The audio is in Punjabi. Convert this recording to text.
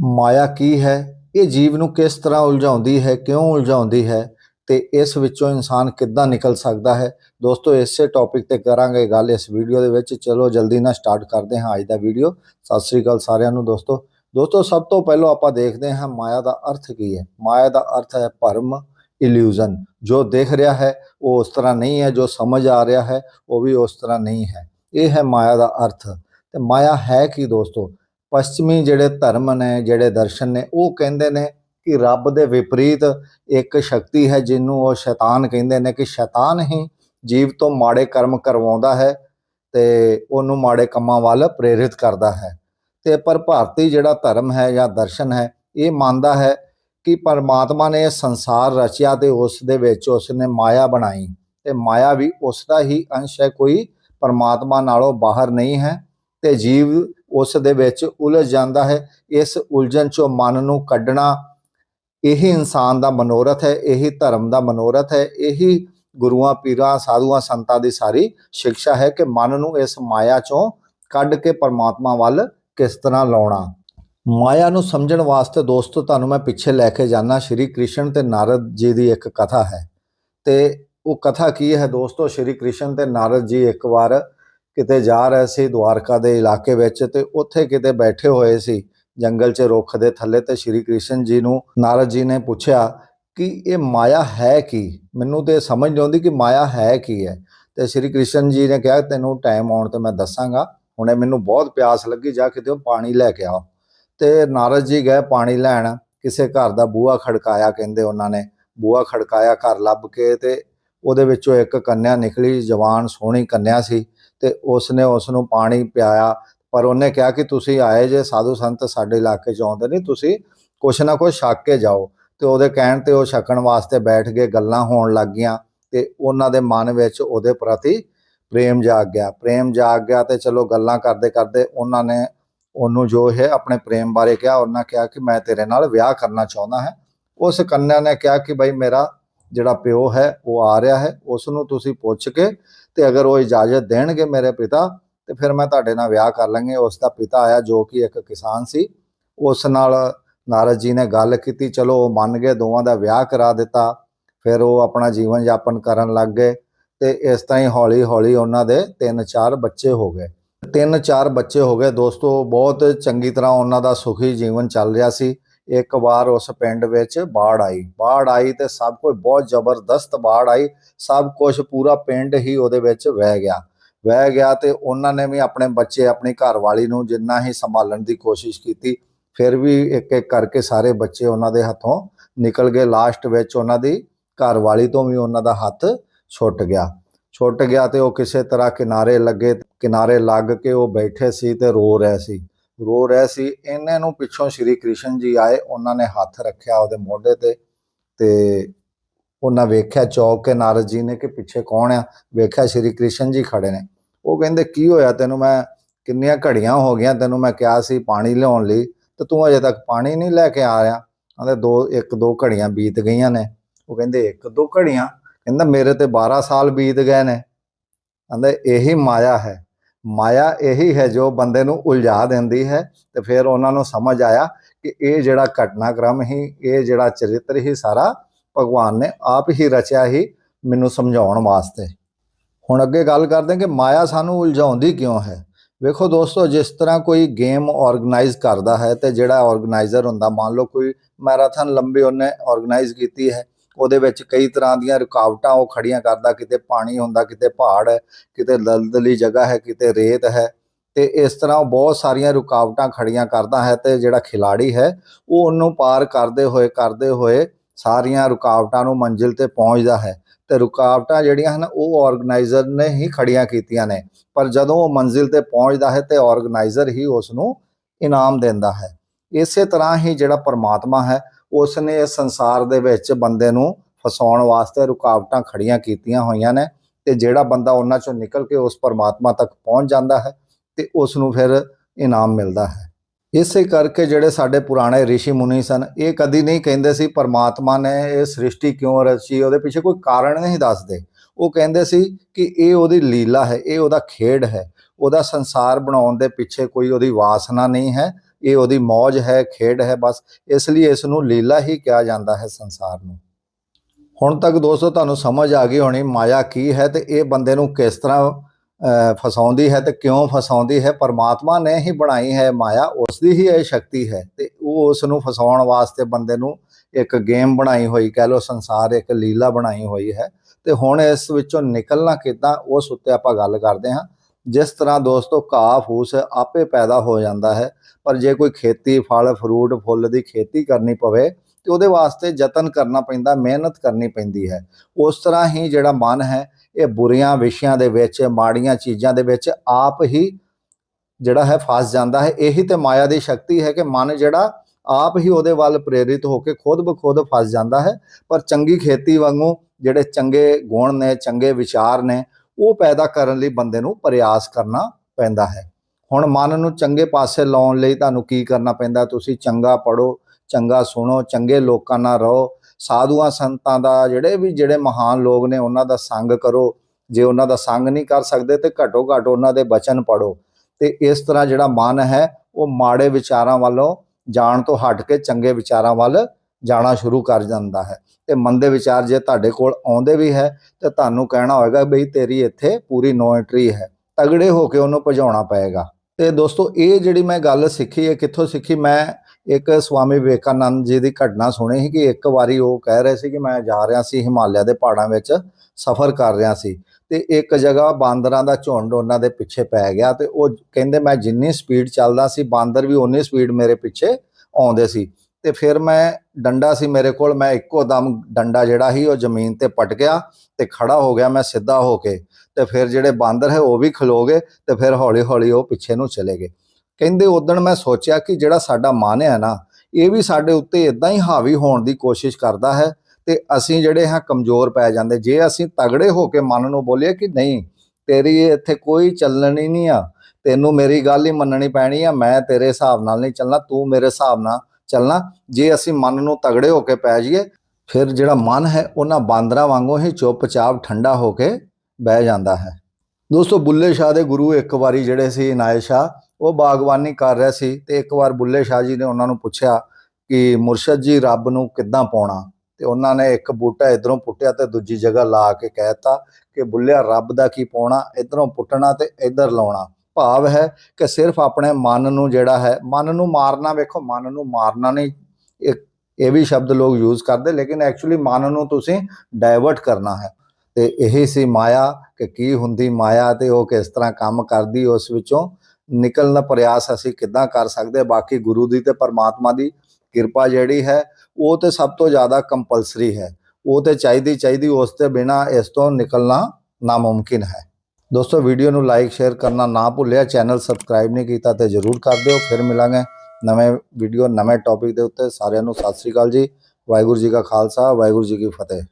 ਮਾਇਆ ਕੀ ਹੈ? ਇਹ ਜੀਵ ਨੂੰ ਕਿਸ ਤਰ੍ਹਾਂ ਉਲਝਾਉਂਦੀ ਹੈ? ਕਿਉਂ ਉਲਝਾਉਂਦੀ ਹੈ? ਤੇ ਇਸ ਵਿੱਚੋਂ ਇਨਸਾਨ ਕਿੱਦਾਂ ਨਿਕਲ ਸਕਦਾ ਹੈ? ਦੋਸਤੋ, ਇਸੇ ਟੌਪਿਕ ਤੇ ਕਰਾਂਗੇ ਗੱਲ। ਇਸ ਵੀਡੀਓ ਦੇ ਵਿੱਚ ਚਲੋ ਜਲਦੀ ਨਾਲ ਸਟਾਰਟ ਕਰਦੇ ਹਾਂ ਅੱਜ ਦਾ ਵੀਡੀਓ ਸਤਿ ਸ੍ਰੀ ਅਕਾਲ ਸਾਰਿਆਂ ਨੂੰ ਦੋਸਤੋ। ਦੋਸਤੋ, ਸਭ ਤੋਂ ਪਹਿਲਾਂ ਆਪਾਂ ਦੇਖਦੇ ਹਾਂ ਮਾਇਆ ਦਾ ਅਰਥ ਕੀ ਹੈ। ਮਾਇਆ ਦਾ ਅਰਥ ਹੈ ਭਰਮ ਇਲੂਜ਼ਨ ਜੋ ਦੇਖ ਰਿਹਾ ਹੈ, ਉਹ ਉਸ ਤਰ੍ਹਾਂ ਨਹੀਂ ਹੈ। ਜੋ ਸਮਝ ਆ ਰਿਹਾ ਹੈ, ਉਹ ਵੀ ਉਸ ਤਰ੍ਹਾਂ ਨਹੀਂ ਹੈ। ਇਹ ਹੈ ਮਾਇਆ ਦਾ ਅਰਥ। ਤੇ ਮਾਇਆ ਹੈ ਕੀ ਦੋਸਤੋ? ਪੱਛਮੀ ਜਿਹੜੇ ਧਰਮ ਨੇ, ਜਿਹੜੇ ਦਰਸ਼ਨ ਨੇ, ਉਹ ਕਹਿੰਦੇ ਨੇ ਕਿ ਰੱਬ ਦੇ ਵਿਪਰੀਤ ਇੱਕ ਸ਼ਕਤੀ ਹੈ ਜਿਹਨੂੰ ਉਹ ਸ਼ੈਤਾਨ ਕਹਿੰਦੇ ਨੇ ਕਿ ਸ਼ੈਤਾਨ ਹੀ ਜੀਵ ਤੋਂ ਮਾੜੇ ਕਰਮ ਕਰਵਾਉਂਦਾ ਹੈ ਤੇ ਉਹਨੂੰ ਮਾੜੇ ਕੰਮਾਂ ਵੱਲ ਪ੍ਰੇਰਿਤ ਕਰਦਾ ਹੈ। ਤੇ ਪਰ ਭਾਰਤੀ ਜਿਹੜਾ ਧਰਮ ਹੈ ਜਾਂ ਦਰਸ਼ਨ ਹੈ, ਇਹ ਮੰਨਦਾ ਹੈ ਕਿ ਪਰਮਾਤਮਾ ਨੇ ਸੰਸਾਰ ਰਚਿਆ ਤੇ ਉਸ ਦੇ ਵਿੱਚ ਉਸ ਨੇ ਮਾਇਆ ਬਣਾਈ ਤੇ ਮਾਇਆ ਵੀ ਉਸ ਦਾ ਹੀ ਅੰਸ਼ ਹੈ, ਕੋਈ ਪਰਮਾਤਮਾ ਨਾਲੋਂ ਬਾਹਰ ਨਹੀਂ ਹੈ ਤੇ ਜੀਵ ਉਸ ਦੇ ਵਿੱਚ ਉਲਝ ਜਾਂਦਾ ਹੈ, ਇਸ ਉਲਝਣ ਚੋਂ ਮਨ ਨੂੰ ਕੱਢਣਾ ਇਹੀ ਇਨਸਾਨ ਦਾ ਮਨੋਰਥ ਹੈ, ਇਹੀ ਧਰਮ ਦਾ ਮਨੋਰਥ ਹੈ, ਇਹੀ ਗੁਰੂਆਂ, ਪੀਰਾਂ, ਸਾਧੂਆਂ, ਸੰਤਾਂ ਦੀ ਸਾਰੀ ਸਿੱਖਿਆ ਹੈ ਕਿ ਮਨ ਨੂੰ ਇਸ ਮਾਇਆ ਚੋਂ ਕੱਢ ਕੇ ਪਰਮਾਤਮਾ ਵੱਲ ਕਿਸ ਤਰ੍ਹਾਂ ਲਾਉਣਾ। ਮਾਇਆ ਨੂੰ ਸਮਝਣ ਵਾਸਤੇ ਦੋਸਤੋ, ਤੁਹਾਨੂੰ ਮੈਂ ਪਿੱਛੇ ਲੈ ਕੇ ਜਾਣਾ ਸ਼੍ਰੀ ਕ੍ਰਿਸ਼ਨ ਤੇ ਨਾਰਦ ਜੀ ਦੀ ਇੱਕ ਕਥਾ ਹੈ। ਤੇ ਉਹ ਕਥਾ ਕੀ ਹੈ ਦੋਸਤੋ, ਸ਼੍ਰੀ ਕ੍ਰਿਸ਼ਨ ਤੇ ਨਾਰਦ ਜੀ ਇੱਕ ਵਾਰ ਕਿਤੇ ਜਾ ਰਹੇ ਸੀ ਦਵਾਰਕਾ ਦੇ ਇਲਾਕੇ ਵਿੱਚ ਤੇ ਉੱਥੇ ਕਿਤੇ ਬੈਠੇ ਹੋਏ ਸੀ। ਜੰਗਲ 'ਚ ਰੁੱਖ ਦੇ ਥੱਲੇ ਤੇ ਸ਼੍ਰੀ ਕ੍ਰਿਸ਼ਨ ਜੀ ਨੂੰ ਨਾਰਦ ਜੀ ਨੇ ਪੁੱਛਿਆ ਕਿ ਇਹ ਮਾਇਆ ਹੈ ਕੀ? ਮੈਨੂੰ ਤੇ ਸਮਝ ਨਹੀਂ ਆਉਂਦੀ ਕਿ ਮਾਇਆ ਹੈ ਕੀ ਹੈ। ਤੇ ਸ਼੍ਰੀ ਕ੍ਰਿਸ਼ਨ ਜੀ ਨੇ ਕਿਹਾ, ਤੈਨੂੰ ਟਾਈਮ ਆਉਣ ਤੇ ਮੈਂ ਦੱਸਾਂਗਾ। ਹੁਣੇ ਮੈਨੂੰ ਬਹੁਤ ਪਿਆਸ ਲੱਗੀ, ਜਾ ਕਿਤੇ ਪਾਣੀ ਲੈ ਕੇ ਆਓ। ਤੇ ਨਾਰਦ ਜੀ ਗਏ ਪਾਣੀ ਲੈਣ। ਕਿਸੇ ਘਰ ਦਾ ਬੂਹਾ ਖੜਕਾਇਆ, ਕਹਿੰਦੇ ਉਹਨਾਂ ਨੇ। ਬੂਹਾ ਖੜਕਾਇਆ, ਘਰ ਲੱਭ ਕੇ ਤੇ ਉਹਦੇ ਵਿੱਚੋਂ ਇੱਕ ਕੰਨਿਆ ਨਿਕਲੀ, ਜਵਾਨ ਸੋਹਣੀ ਕੰਨਿਆ ਸੀ। ਤੇ ਉਸ ਨੇ ਉਸ ਨੂੰ ਪਾਣੀ ਪਿਆਇਆ। ਪਰ ਉਹਨੇ ਕਿਹਾ ਕਿ ਤੁਸੀਂ ਆਏ ਜੇ, ਸਾਧੂ ਸੰਤ ਸਾਡੇ ਇਲਾਕੇ 'ਚ ਆਉਂਦੇ ਨਹੀਂ ਤੁਸੀਂ ਕੁਛ ਨਾ ਕੁਛ ਛੱਕ ਕੇ ਜਾਓ। ਤੇ ਉਹਦੇ ਕਹਿਣ ਤੇ ਉਹ ਛਕਣ ਵਾਸਤੇ ਬੈਠ ਗਏ ਗੱਲਾਂ ਹੋਣ ਲੱਗ ਗਈਆਂ ਤੇ ਉਹਨਾਂ ਦੇ ਮਨ ਵਿੱਚ ਉਹਦੇ ਪ੍ਰਤੀ ਪ੍ਰੇਮ ਜਾਗ ਗਿਆ। ਪ੍ਰੇਮ ਜਾਗ ਗਿਆ ਤੇ ਚਲੋ ਗੱਲਾਂ ਕਰਦੇ ਕਰਦੇ ਉਹਨਾਂ ਨੇ ਉਹਨੂੰ ਜੋ ਹੈ ਆਪਣੇ ਪ੍ਰੇਮ ਬਾਰੇ ਕਿਹਾ, ਉਹਨਾਂ ਕਿਹਾ ਕਿ ਮੈਂ ਤੇਰੇ ਨਾਲ ਵਿਆਹ ਕਰਨਾ ਚਾਹੁੰਦਾ ਹਾਂ। ਉਸ ਕੰਨਿਆ ਨੇ ਕਿਹਾ ਕਿ ਭਾਈ ਮੇਰਾ ਜਿਹੜਾ ਪਿਓ ਹੈ, ਉਹ ਆ ਰਿਹਾ ਹੈ ਉਸ ਨੂੰ ਤੁਸੀਂ ਪੁੱਛ ਕੇ ਤੇ ਅਗਰ ਉਹ ਇਜਾਜ਼ਤ ਦੇਣਗੇ ਮੇਰੇ ਪਿਤਾ, ਤੇ ਫਿਰ ਮੈਂ ਤੁਹਾਡੇ ਨਾਲ ਵਿਆਹ ਕਰ ਲਾਂਗੇ। ਉਸ ਦਾ ਪਿਤਾ ਆਇਆ ਜੋ ਕਿ ਇੱਕ ਕਿਸਾਨ ਸੀ। ਉਸ ਨਾਲ ਨਾਰਦ ਜੀ ਨੇ ਗੱਲ ਕੀਤੀ, ਚਲੋ ਉਹ ਮੰਨ ਗਏ, ਦੋਵਾਂ ਦਾ ਵਿਆਹ ਕਰਾ ਦਿੱਤਾ। ਫਿਰ ਉਹ ਆਪਣਾ ਜੀਵਨ ਯਾਪਨ ਕਰਨ ਲੱਗ ਗਏ ਤੇ ਇਸ ਤਰ੍ਹਾਂ ਹੀ ਹੌਲੀ ਹੌਲੀ ਉਹਨਾਂ ਦੇ ਤਿੰਨ ਚਾਰ ਬੱਚੇ ਹੋ ਗਏ। ਤਿੰਨ ਚਾਰ ਬੱਚੇ ਹੋ ਗਏ। ਦੋਸਤੋ, ਬਹੁਤ ਚੰਗੀ ਤਰ੍ਹਾਂ ਉਹਨਾਂ ਦਾ ਸੁਖੀ ਜੀਵਨ ਚੱਲ ਰਿਹਾ ਸੀ। ਇੱਕ ਵਾਰ ਉਸ ਪਿੰਡ ਵਿੱਚ ਬਾੜ ਆਈ। ਬਾੜ ਆਈ ਤੇ ਸਭ ਕੁਝ ਬਹੁਤ ਜ਼ਬਰਦਸਤ ਬਾੜ ਆਈ। ਸਭ ਕੁਝ ਪੂਰਾ ਪਿੰਡ ਹੀ ਉਹਦੇ ਵਿੱਚ ਵਹਿ ਗਿਆ। ਵਹਿ ਗਿਆ ਤੇ ਉਹਨਾਂ ਨੇ ਵੀ ਆਪਣੇ ਬੱਚੇ, ਆਪਣੀ ਘਰਵਾਲੀ ਨੂੰ ਜਿੰਨਾ ਹੀ ਸੰਭਾਲਣ ਦੀ ਕੋਸ਼ਿਸ਼ ਕੀਤੀ, ਫਿਰ ਵੀ ਇੱਕ ਇੱਕ ਕਰਕੇ ਸਾਰੇ ਬੱਚੇ ਉਹਨਾਂ ਦੇ ਹੱਥੋਂ ਨਿਕਲ ਗਏ। ਲਾਸਟ ਵਿੱਚ ਉਹਨਾਂ ਦੀ ਘਰਵਾਲੀ ਤੋਂ ਵੀ ਉਹਨਾਂ ਦਾ ਹੱਥ ਛੁੱਟ ਗਿਆ। ਛੁੱਟ ਗਿਆ ਤੇ ਉਹ ਕਿਸੇ ਤਰ੍ਹਾਂ ਕਿਨਾਰੇ ਲੱਗੇ, ਕਿਨਾਰੇ ਲੱਗ ਕੇ ਉਹ ਬੈਠੇ ਸੀ ਤੇ ਰੋ ਰਹੇ ਸੀ। ਰੋ ਰਹੇ ਸੀ। ਇਹਨਾਂ ਨੂੰ ਪਿੱਛੋਂ ਸ਼੍ਰੀ ਕ੍ਰਿਸ਼ਨ ਜੀ ਆਏ। ਉਹਨਾਂ ਨੇ ਹੱਥ ਰੱਖਿਆ ਉਹਦੇ ਮੋਢੇ ਤੇ ਤੇ ਉਹਨਾਂ ਵੇਖਿਆ ਚੌਕ ਕੇ ਨਾਰਦ ਜੀ ਨੇ ਕਿ ਪਿੱਛੇ ਕੌਣ ਆ। ਵੇਖਿਆ ਸ਼੍ਰੀ ਕ੍ਰਿਸ਼ਨ ਜੀ ਖੜੇ ਨੇ। ਉਹ ਕਹਿੰਦੇ, ਕੀ ਹੋਇਆ? ਤੈਨੂੰ ਮੈਂ ਕਿੰਨੀਆਂ ਘੜੀਆਂ ਹੋ ਗਈਆਂ। ਤੈਨੂੰ ਮੈਂ ਕਿਹਾ ਸੀ ਪਾਣੀ ਲਿਆਉਣ ਲਈ। ਤੇ ਤੂੰ ਅਜੇ ਤੱਕ ਪਾਣੀ ਨਹੀਂ ਲੈ ਕੇ ਆ ਰਿਹਾ। ਕਹਿੰਦੇ, ਦੋ, ਇੱਕ ਦੋ ਘੜੀਆਂ ਬੀਤ ਗਈਆਂ ਨੇ। ਉਹ ਕਹਿੰਦੇ, ਇੱਕ ਦੋ ਘੜੀਆਂ? ਕਹਿੰਦਾ, ਮੇਰੇ ਤੇ 12 ਸਾਲ ਬੀਤ ਗਏ ਨੇ। ਕਹਿੰਦੇ, ਇਹੀ ਮਾਇਆ ਹੈ। ਮਾਇਆ ਇਹੀ ਹੈ ਜੋ ਬੰਦੇ ਨੂੰ ਉਲਝਾ ਦਿੰਦੀ ਹੈ ਤੇ ਫਿਰ ਉਹਨਾਂ ਨੂੰ ਸਮਝ ਆਇਆ ਕਿ ਇਹ ਜਿਹੜਾ ਘਟਨਾਕ੍ਰਮ ਹੀ, ਇਹ ਜਿਹੜਾ ਚਰਿੱਤਰ ਹੀ ਸਾਰਾ ਭਗਵਾਨ ਨੇ ਆਪ ਹੀ ਰਚਿਆ ਹੀ ਮੈਨੂੰ ਸਮਝਾਉਣ ਵਾਸਤੇ। ਹੁਣ ਅੱਗੇ ਗੱਲ ਕਰਦੇ ਹਾਂ ਕਿ ਮਾਇਆ ਸਾਨੂੰ ਉਲਝਾਉਂਦੀ ਕਿਉਂ ਹੈ? ਵੇਖੋ ਦੋਸਤੋ, ਜਿਸ ਤਰ੍ਹਾਂ ਕੋਈ ਗੇਮ ਆਰਗੇਨਾਈਜ਼ ਕਰਦਾ ਹੈ ਤੇ ਜਿਹੜਾ ਆਰਗੇਨਾਈਜ਼ਰ ਹੁੰਦਾ, ਮੰਨ ਲਓ ਕੋਈ ਮੈਰਾਥਨ ਲੰਬੀ ਉਹਨੇ ਆਰਗੇਨਾਈਜ਼ ਕੀਤੀ ਹੈ ਉਹਦੇ ਵਿੱਚ ਕਈ ਤਰ੍ਹਾਂ ਦੀਆਂ ਰੁਕਾਵਟਾਂ ਉਹ ਖੜੀਆਂ ਕਰਦਾ, ਕਿਤੇ ਪਾਣੀ ਹੁੰਦਾ, ਕਿਤੇ ਪਹਾੜ ਹੈ, ਕਿਤੇ ਦਲਦਲੀ ਜਗ੍ਹਾ ਹੈ, ਕਿਤੇ ਰੇਤ ਹੈ, ਤੇ ਇਸ ਤਰ੍ਹਾਂ ਉਹ ਬਹੁਤ ਸਾਰੀਆਂ ਰੁਕਾਵਟਾਂ ਖੜੀਆਂ ਕਰਦਾ ਹੈ ਤੇ ਜਿਹੜਾ ਖਿਲਾੜੀ ਹੈ ਉਹ ਉਹਨੂੰ ਪਾਰ ਕਰਦੇ ਹੋਏ ਕਰਦੇ ਹੋਏ ਸਾਰੀਆਂ ਰੁਕਾਵਟਾਂ ਨੂੰ ਮੰਜ਼ਿਲ ਤੇ ਪਹੁੰਚਦਾ ਹੈ ਤੇ ਰੁਕਾਵਟਾਂ ਜਿਹੜੀਆਂ ਹਨ ਉਹ ਆਰਗੇਨਾਈਜ਼ਰ ਨੇ ਹੀ ਖੜੀਆਂ ਕੀਤੀਆਂ ਨੇ, ਪਰ ਜਦੋਂ ਉਹ ਮੰਜ਼ਿਲ ਤੇ ਪਹੁੰਚਦਾ ਹੈ ਤੇ ਆਰਗੇਨਾਈਜ਼ਰ ਹੀ ਉਸ ਨੂੰ ਇਨਾਮ ਦਿੰਦਾ ਹੈ। ਇਸੇ ਤਰ੍ਹਾਂ ਹੀ ਜਿਹੜਾ ਪਰਮਾਤਮਾ ਹੈ ਉਸ ਨੇ ਇਸ ਸੰਸਾਰ ਦੇ ਵਿੱਚ ਬੰਦੇ ਨੂੰ ਫਸਾਉਣ ਵਾਸਤੇ ਰੁਕਾਵਟਾਂ ਖੜੀਆਂ ਕੀਤੀਆਂ ਹੋਈਆਂ ਨੇ ਤੇ ਜਿਹੜਾ ਬੰਦਾ ਉਹਨਾਂ ਚੋਂ ਨਿਕਲ ਕੇ ਉਸ ਪਰਮਾਤਮਾ ਤੱਕ ਪਹੁੰਚ ਜਾਂਦਾ ਹੈ ਤੇ ਉਸ ਨੂੰ ਫਿਰ ਇਨਾਮ ਮਿਲਦਾ ਹੈ। ਇਸੇ ਕਰਕੇ ਜਿਹੜੇ ਸਾਡੇ ਪੁਰਾਣੇ ઋષਿ ਮੁਨੀ ਸਨ, ਇਹ ਕਦੀ ਨਹੀਂ ਕਹਿੰਦੇ ਸੀ ਪਰਮਾਤਮਾ ਨੇ ਇਹ ਸ੍ਰਿਸ਼ਟੀ ਕਿਉਂ ਰਚੀ, ਉਹਦੇ ਪਿੱਛੇ ਕੋਈ ਕਾਰਨ ਨਹੀਂ ਦੱਸਦੇ। ਉਹ ਕਹਿੰਦੇ ਸੀ ਕਿ ਇਹ ਉਹਦੀ ਲੀਲਾ ਹੈ, ਇਹ ਉਹਦਾ ਖੇਡ ਹੈ, ਉਹਦਾ ਸੰਸਾਰ ਬਣਾਉਣ ਦੇ ਪਿੱਛੇ ਕੋਈ ਉਹਦੀ ਵਾਸਨਾ ਨਹੀਂ ਹੈ ਇਹ ਉਹਦੀ ਮौज ਹੈ, ਖੇਡ ਹੈ, ਬਸ ਇਸ ਲਈ ਇਸ ਨੂੰ ਲੀਲਾ ਹੀ ਕਿਹਾ ਜਾਂਦਾ ਹੈ ਸੰਸਾਰ ਨੂੰ। ਹੁਣ ਤੱਕ ਦੋਸਤੋ ਤੁਹਾਨੂੰ ਸਮਝ ਆ ਗਈ ਹੋਣੀ ਮਾਇਆ ਕੀ ਹੈ ਤੇ ਇਹ ਬੰਦੇ ਨੂੰ ਕਿਸ ਤਰ੍ਹਾਂ ਫਸਾਉਂਦੀ ਹੈ ਤੇ ਕਿਉਂ ਫਸਾਉਂਦੀ ਹੈ। ਪਰਮਾਤਮਾ ਨੇ ਹੀ ਬਣਾਈ ਹੈ ਮਾਇਆ, ਉਸ ਦੀ ਹੀ ਇਹ ਸ਼ਕਤੀ ਹੈ ਤੇ ਉਹ ਉਸ ਨੂੰ ਫਸਾਉਣ ਵਾਸਤੇ ਬੰਦੇ ਨੂੰ ਇੱਕ ਗੇਮ ਬਣਾਈ ਹੋਈ, ਕਹਿ ਲਓ ਸੰਸਾਰ ਇੱਕ ਲੀਲਾ ਬਣਾਈ ਹੋਈ ਹੈ। ਤੇ ਹੁਣ ਇਸ ਵਿੱਚੋਂ ਨਿਕਲਣਾ ਕਿੱਦਾਂ, ਉਸ ਉੱਤੇ ਆਪਾਂ ਗੱਲ ਕਰਦੇ ਹਾਂ। ਜਿਸ ਤਰ੍ਹਾਂ ਦੋਸਤੋ ਘਾਹ ਫੂਸ ਆਪੇ ਪੈਦਾ ਹੋ ਜਾਂਦਾ ਹੈ, ਪਰ ਜੇ ਕੋਈ ਖੇਤੀ, ਫਲ, ਫਰੂਟ, ਫੁੱਲ ਦੀ ਖੇਤੀ ਕਰਨੀ ਪਵੇ ਤੇ ਉਹਦੇ ਵਾਸਤੇ ਯਤਨ ਕਰਨਾ ਪੈਂਦਾ, ਮਿਹਨਤ ਕਰਨੀ ਪੈਂਦੀ ਹੈ। ਉਸ ਤਰ੍ਹਾਂ ਹੀ ਜਿਹੜਾ ਮਨ ਹੈ, ਇਹ ਬੁਰੀਆਂ ਵਿਸ਼ਿਆਂ ਦੇ ਵਿੱਚ, ਮਾੜੀਆਂ ਚੀਜ਼ਾਂ ਦੇ ਵਿੱਚ ਆਪ ਹੀ ਜਿਹੜਾ ਹੈ ਫਸ ਜਾਂਦਾ ਹੈ। ਇਹੀ ਤੇ ਮਾਇਆ ਦੀ ਸ਼ਕਤੀ ਹੈ ਕਿ ਮਨ ਜਿਹੜਾ ਆਪ ਹੀ ਉਹਦੇ ਵੱਲ ਪ੍ਰੇਰਿਤ ਹੋ ਕੇ ਖੁਦ ਬਖੁਦ ਫਸ ਜਾਂਦਾ ਹੈ। ਪਰ ਚੰਗੀ ਖੇਤੀ ਵਾਂਗੂ ਜਿਹੜੇ ਚੰਗੇ ਗੁਣ ਨੇ, ਚੰਗੇ ਵਿਚਾਰ ਨੇ ਉਹ ਪੈਦਾ ਕਰਨ ਲਈ ਬੰਦੇ ਨੂੰ ਪ੍ਰਯਾਸ ਕਰਨਾ ਪੈਂਦਾ ਹੈ। ਹੁਣ ਮਨ ਨੂੰ ਚੰਗੇ ਪਾਸੇ ਲਾਉਣ ਲਈ ਤੁਹਾਨੂੰ ਕੀ ਕਰਨਾ ਪੈਂਦਾ ਤੁਸੀਂ ਚੰਗਾ ਪੜੋ ਚੰਗਾ ਸੁਣੋ, ਚੰਗੇ ਲੋਕਾਂ ਨਾਲ ਰਹੋ। ਸਾਧੂਆਂ, ਸੰਤਾਂ ਦਾ ਜਿਹੜੇ ਵੀ, ਜਿਹੜੇ ਮਹਾਨ ਲੋਕ ਨੇ, ਉਹਨਾਂ ਦਾ ਸੰਗ ਕਰੋ। ਜੇ ਉਹਨਾਂ ਦਾ ਸੰਗ ਨਹੀਂ ਕਰ ਸਕਦੇ ਤੇ ਘੱਟੋ ਘੱਟ ਉਹਨਾਂ ਦੇ ਬਚਨ ਪੜੋ ਤੇ ਇਸ ਤਰ੍ਹਾਂ ਜਿਹੜਾ ਮਨ ਹੈ, ਉਹ ਮਾੜੇ ਵਿਚਾਰਾਂ ਵੱਲੋਂ ਜਾਣ ਤੋਂ ਹਟ ਕੇ ਚੰਗੇ ਵਿਚਾਰਾਂ ਵੱਲ ਜਾਣਾ ਸ਼ੁਰੂ ਕਰ ਜਾਂਦਾ ਹੈ। ਤੇ ਮੰਦੇ ਵਿਚਾਰ ਜੇ ਤੁਹਾਡੇ ਕੋਲ ਆਉਂਦੇ ਵੀ ਹੈ, ਤੇ ਤੁਹਾਨੂੰ ਕਹਿਣਾ ਹੋਏਗਾ ਬਈ ਤੇਰੀ ਇੱਥੇ ਪੂਰੀ ਨੋ ਐਂਟਰੀ ਹੈ। ਤਗੜੇ ਹੋ ਕੇ ਉਹਨੂੰ ਭਜਾਉਣਾ ਪਏਗਾ। ਤੇ ਦੋਸਤੋ, ਇਹ ਜਿਹੜੀ ਮੈਂ ਗੱਲ ਸਿੱਖੀ ਹੈ, ਕਿੱਥੋਂ ਸਿੱਖੀ? ਮੈਂ ਇੱਕ ਸਵਾਮੀ ਵਿਵੇਕਾਨੰਦ ਜੀ ਦੀ ਘਟਨਾ ਸੁਣੀ ਸੀ ਕਿ ਇੱਕ ਵਾਰੀ ਉਹ ਕਹਿ ਰਹੇ ਸੀ ਕਿ ਮੈਂ ਜਾ ਰਿਹਾ ਸੀ ਹਿਮਾਲਿਆ ਦੇ ਪਹਾੜਾਂ ਵਿੱਚ ਸਫ਼ਰ ਕਰ ਰਿਹਾ ਸੀ। ਤੇ ਇੱਕ ਜਗ੍ਹਾ ਬਾਂਦਰਾਂ ਦਾ ਝੁੰਡ ਉਹਨਾਂ ਦੇ ਪਿੱਛੇ ਪੈ ਗਿਆ ਤੇ ਉਹ ਕਹਿੰਦੇ ਮੈਂ ਜਿੰਨੀ ਸਪੀਡ ਚੱਲਦਾ ਸੀ, ਬਾਂਦਰ ਵੀ ਓਨੀ ਸਪੀਡ ਮੇਰੇ ਪਿੱਛੇ ਆਉਂਦੇ ਸੀ। ਤੇ ਫਿਰ ਮੈਂ ਡੰਡਾ ਸੀ ਮੇਰੇ ਕੋਲ, ਮੈਂ ਇੱਕੋ ਦਮ ਡੰਡਾ ਜਿਹੜਾ ਸੀ ਉਹ ਜ਼ਮੀਨ ਤੇ ਪਟ ਗਿਆ ਤੇ ਖੜਾ ਹੋ ਗਿਆ ਮੈਂ ਸਿੱਧਾ ਹੋ ਕੇ ਤੇ ਫਿਰ ਜਿਹੜੇ ਬਾਂਦਰ ਹੈ ਉਹ ਵੀ ਖਲੋ ਗਏ ਤੇ ਫਿਰ ਹੌਲੀ ਹੌਲੀ ਉਹ ਪਿੱਛੇ ਨੂੰ ਚਲੇ ਗਏ। ਕਹਿੰਦੇ ਉਦੋਂ ਮੈਂ ਸੋਚਿਆ ਕਿ ਜਿਹੜਾ ਸਾਡਾ ਮਨ ਹੈ ਨਾ, ਇਹ ਵੀ ਸਾਡੇ ਉੱਤੇ ਇਦਾਂ ਹੀ ਹਾਵੀ ਹੋਣ ਦੀ ਕੋਸ਼ਿਸ਼ ਕਰਦਾ ਹੈ ਤੇ ਅਸੀਂ ਜਿਹੜੇ ਹਾਂ ਕਮਜ਼ੋਰ ਪੈ ਜਾਂਦੇ। ਜੇ ਅਸੀਂ ਤਗੜੇ ਹੋ ਕੇ ਮਨ ਨੂੰ ਬੋਲੀਏ ਕਿ ਨਹੀਂ, ਤੇਰੀ ਇੱਥੇ ਕੋਈ ਚੱਲਣੀ ਨਹੀਂ ਆ, ਤੈਨੂੰ ਮੇਰੀ ਗੱਲ ਹੀ ਮੰਨਣੀ ਪੈਣੀ ਆ, ਮੈਂ ਤੇਰੇ ਹਿਸਾਬ ਨਾਲ ਨਹੀਂ ਚੱਲਣਾ, ਤੂੰ ਮੇਰੇ ਹਿਸਾਬ ਨਾਲ ਚੱਲਣਾ। ਜੇ ਅਸੀਂ ਮਨ ਨੂੰ ਤਗੜੇ ਹੋ ਕੇ ਪੈ ਜਾਈਏ, ਫਿਰ ਜਿਹੜਾ ਮਨ ਹੈ, ਉਹਨਾਂ ਬਾਂਦਰਾਂ ਵਾਂਗੂ ਹੀ ਚੁੱਪਚਾਪ ਠੰਡਾ ਹੋ ਕੇ ਬਹਿ ਜਾਂਦਾ ਹੈ। ਦੋਸਤੋ, ਬੁੱਲੇ ਸ਼ਾਹ ਦੇ ਗੁਰੂ ਇੱਕ ਵਾਰੀ ਜਿਹੜੇ ਸੀ ਇਨਾਇਤ ਸ਼ਾਹ, ਉਹ ਬਾਗਬਾਨੀ ਕਰ ਰਿਹਾ ਸੀ ਤੇ ਇੱਕ ਵਾਰ ਬੁੱਲੇ ਸ਼ਾਹ ਜੀ ਨੇ ਉਹਨਾਂ ਨੂੰ ਪੁੱਛਿਆ ਕਿ ਮੁਰਸ਼ਦ ਜੀ, ਰੱਬ ਨੂੰ ਕਿੱਦਾਂ ਪਾਉਣਾ? ਤੇ ਉਹਨਾਂ ਨੇ ਇੱਕ ਬੂਟਾ ਇਧਰੋਂ ਪੁੱਟਿਆ ਤੇ ਦੂਜੀ ਜਗ੍ਹਾ ਲਾ ਕੇ ਕਹਿਤਾ ਕਿ ਬੁੱਲਿਆ, ਰੱਬ ਦਾ ਕੀ ਪਾਉਣਾ? ਇਧਰੋਂ ਪੁੱਟਣਾ ਤੇ ਇਧਰ ਲਾਉਣਾ। ਭਾਵ ਹੈ ਕਿ ਸਿਰਫ ਆਪਣੇ ਮਨ ਨੂੰ ਜਿਹੜਾ ਹੈ, ਮਨ ਨੂੰ ਮਾਰਨਾ ਵੇਖੋ, ਮਨ ਨੂੰ ਮਾਰਨਾ ਨਹੀਂ ਇੱਕ ਇਹ ਵੀ ਸ਼ਬਦ ਲੋਕ ਯੂਜ਼ ਕਰਦੇ, ਲੇਕਿਨ ਐਕਚੁਅਲੀ ਮਨ ਨੂੰ ਤੁਸੀਂ ਡਾਇਵਰਟ ਕਰਨਾ ਹੈ। ਤੇ ਇਹੀ ਸੀ ਮਾਇਆ ਕਿ ਕੀ ਹੁੰਦੀ ਮਾਇਆ ਤੇ ਉਹ ਕਿਸ ਤਰ੍ਹਾਂ ਕੰਮ ਕਰਦੀ, ਉਸ ਵਿੱਚੋਂ ਨਿਕਲਣ ਦਾ ਪ੍ਰਯਾਸ ਅਸੀਂ ਕਿੱਦਾਂ ਕਰ ਸਕਦੇ ਬਾਕੀ ਗੁਰੂ ਦੀ ਤੇ ਪਰਮਾਤਮਾ ਦੀ ਕਿਰਪਾ ਜਿਹੜੀ ਹੈ, ਉਹ ਤੇ ਸਭ ਤੋਂ ਜ਼ਿਆਦਾ ਕੰਪਲਸਰੀ ਹੈ। ਉਹ ਤੇ ਚਾਹੀਦੀ ਚਾਹੀਦੀ ਉਸ ਤੇ ਬਿਨਾ ਇਸ ਤੋਂ ਨਿਕਲਣਾ ਨਾਮੁਮਕਿਨ ਹੈ। ਦੋਸਤੋ ਵੀਡੀਓ ਨੂੰ ਲਾਈਕ ਸ਼ੇਅਰ ਕਰਨਾ ਨਾ ਭੁੱਲਿਆ। ਚੈਨਲ ਸਬਸਕ੍ਰਾਈਬ ਨਹੀਂ ਕੀਤਾ ਤੇ ਜਰੂਰ ਕਰ ਦਿਓ। ਫਿਰ ਮਿਲਾਂਗੇ ਨਵੇਂ ਵੀਡੀਓ ਨਵੇਂ ਟੌਪਿਕ ਦੇ ਉੱਤੇ। ਸਾਰਿਆਂ ਨੂੰ ਸਤਿ ਸ੍ਰੀ ਅਕਾਲ ਜੀ। ਵਾਹਿਗੁਰੂ ਜੀ ਕਾ ਖਾਲਸਾ, ਵਾਹਿਗੁਰੂ ਜੀ ਕੀ ਫਤਿਹ।